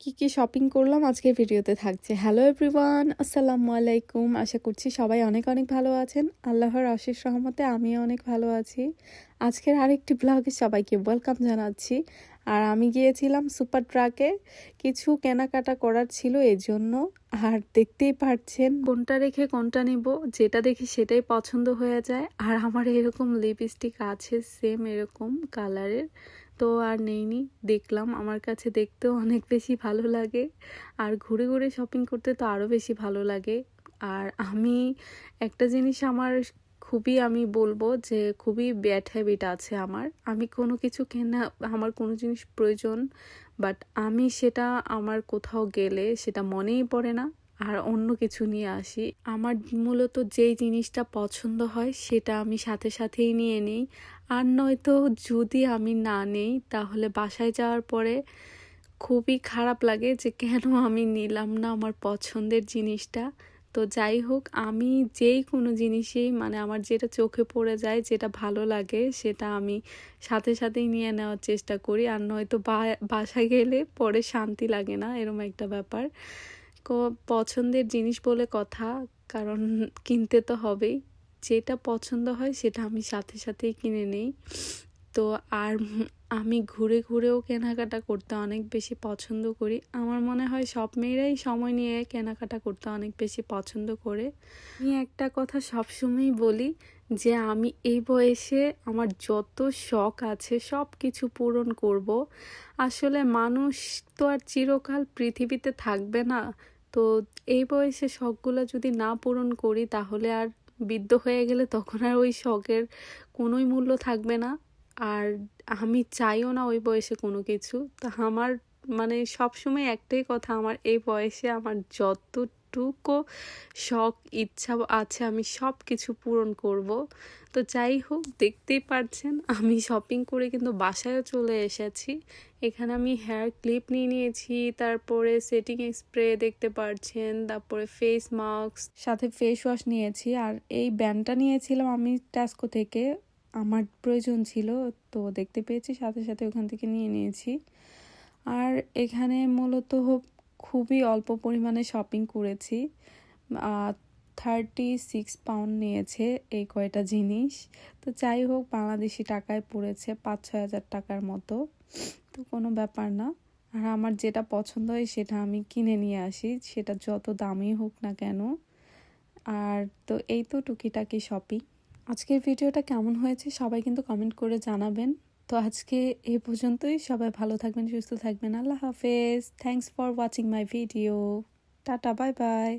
কি কি শপিং করলাম আজকের ভিডিওতে থাকছে। হ্যালো এভরিওয়ান আসসালামু আলাইকুম। আশা করছি সবাই অনেক অনেক ভালো আছেন। আল্লাহর অশেষ রহমতে আমিও অনেক ভালো আছি। আজকের আরেকটি ব্লগে সবাইকে ওয়েলকাম জানাচ্ছি। আর আমি গিয়েছিলাম সুপার ট্রাকে কিছু কেনাকাটা করার ছিল এই জন্য আর দেখতেই পারছেন কোনটা রেখে কোনটা নিব। যেটা দেখি সেটাই পছন্দ হয়ে যায়। আর আমার এরকম লিপস্টিক আছে সেম এরকম কালারের তো আর নেইনি, দেখলাম। আমার কাছে দেখতেও অনেক বেশি ভালো লাগে। আর ঘুরে ঘুরে শপিং করতে তো আরও বেশি ভালো লাগে। আর আমি একটা জিনিস আমার খুবই আমি বলব যে, খুবই ব্যাড হ্যাবিট আছে আমার। আমি কোনো কিছু কেনা, আমার কোনো জিনিস প্রয়োজন বাট আমি সেটা আমার কোথাও গেলে সেটা মনেই পড়ে না। আর অন্য কিছু নিয়ে আসি। আমার মূলত যেই জিনিসটা পছন্দ হয় সেটা আমি সাথে সাথেই নিয়ে নিই। আর নয়তো যদি আমি না নেই তাহলে বাসায় যাওয়ার পরে খুবই খারাপ লাগে যে কেন আমি নিলাম না আমার পছন্দের জিনিসটা। তো যাই হোক, আমি যেই কোনো জিনিসেই মানে আমার যেটা চোখে পড়ে যায়, যেটা ভালো লাগে সেটা আমি সাথে সাথেই নিয়ে নেওয়ার চেষ্টা করি। আর নয়তো বাসায় গেলে পরে শান্তি লাগে না, এরম একটা ব্যাপার। পছন্দের জিনিস বলে কথা, কারণ কিনতে তো হবেই। যেটা পছন্দ হয় সেটা আমি সাথে সাথেই কিনে নিই। তো আর আমি ঘুরে ঘুরেও কেনাকাটা করতে অনেক বেশি পছন্দ করি। আমার মনে হয় সব মেয়েরাই সময় নিয়ে কেনাকাটা করতে অনেক বেশি পছন্দ করে। আমি একটা কথা সবসময়ই বলি যে আমি এই বয়সে আমার যত শখ আছে সব কিছু পূরণ করব। আসলে মানুষ তো আর চিরকাল পৃথিবীতে থাকবে না। তো এই বয়সে শখগুলো যদি না পূরণ করি, তাহলে আর বৃদ্ধ হয়ে গেলে তখন আর ওই শখের কোনোই মূল্য থাকবে না। আর আমি চাইও না ওই বয়সে কোনো কিছু। তা আমার মানে সবসময় একটাই কথা, আমার এই বয়সে আমার যতটুকু শখ, ইচ্ছা আছে আমি সব কিছু পূরণ করব। তো যাই হোক, দেখতেই পারছেন, আমি শপিং করে কিন্তু বাসায়ও চলে এসেছি। এখানে আমি হেয়ার ক্লিপ নিয়ে নিয়েছি, তারপরে সেটিং স্প্রে দেখতে পারছেন, তারপরে ফেস মাস্ক সাথে ফেস ওয়াশ নিয়েছি। আর এই ব্যান্ডটা নিয়েছিলাম আমি ট্যাস্কো থেকে, আমার প্রয়োজন ছিল, তো দেখতে পেয়েছি, সাথে সাথে ওখান থেকে নিয়ে নিয়েছি। আর এখানে মূলত খুবই অল্প পরিমাণে শপিং করেছি। থার্টি সিক্স পাউন্ড নিয়েছে এই কয়টা জিনিস। তো যাই হোক, বাংলাদেশি টাকায় পড়েছে পাঁচ ছয় হাজার টাকার মতো। তো কোনো ব্যাপার না। আর আমার যেটা পছন্দ হয় সেটা আমি কিনে নিয়ে আসি। সেটা যত দামি হোক না কেন। আর তো এই তো টুকিটাকি শপিং আজকের ভিডিওটা কেমন হয়েছে সবাই কিন্তু কমেন্ট করে জানাবেন। তো আজকে এ পর্যন্তই। সবাই ভালো থাকবেন, সুস্থ থাকবেন। আল্লাহ হাফেজ। Thanks for watching my video tata bye bye